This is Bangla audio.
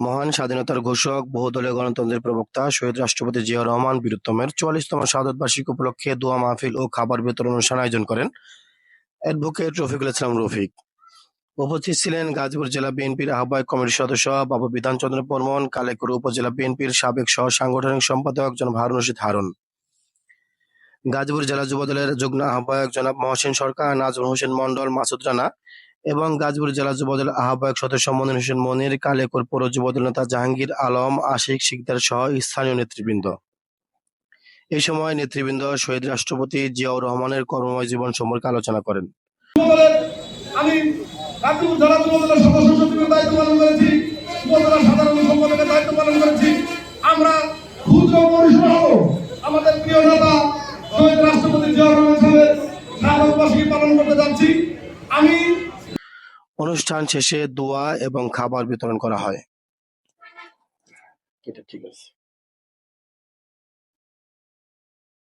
মহান স্বাধীনতার ঘোষক, বহুদলীয় গণতন্ত্রের প্রবক্তা, শহীদ রাষ্ট্রপতি জিয়াউর রহমান বীরুত্তমের চুয়াল্লিশতম শাহাদত বার্ষিকী উপলক্ষে দোয়া মাহফিল ও খাবার বিতরণ অনুষ্ঠান আয়োজন করেন অ্যাডভোকেট রফিকুল ইসলাম রফিক। উপস্থিত ছিলেন গাজীপুর জেলা বিএনপির আহ্বায়ক কমিটির সদস্য বাবু বিধানচন্দ্র বর্মন, কালেকুর উপজেলা বিএনপির সাবেক সহ সাংগঠনিক সম্পাদক জনাব হারুন রশিদ হারুন। গাজীপুর জেলা যুবদলের যুগ্ম আহ্বায়ক জনাব মহসিন সরকার, নাজমুল হোসেন মন্ডল মাসুদ রানা এবং গাজীপুর জেলা যুবদল আহ্বায়ক সদস্য মনির হোসেন মনির, কালেকর পৌর যুবদল নেতা জাহাঙ্গীর আলম, আশিক শিকদার সহ স্থানীয় নেতৃবৃন্দ। এই সময় নেতৃবৃন্দ, শহীদ রাষ্ট্রপতি জিয়াউর রহমানের কর্মময় জীবন সম্পর্কে আলোচনা করেন। আমি অনুষ্ঠান শেষে দোয়া এবং খাবার বিতরণ করা হয়। ঠিক আছে।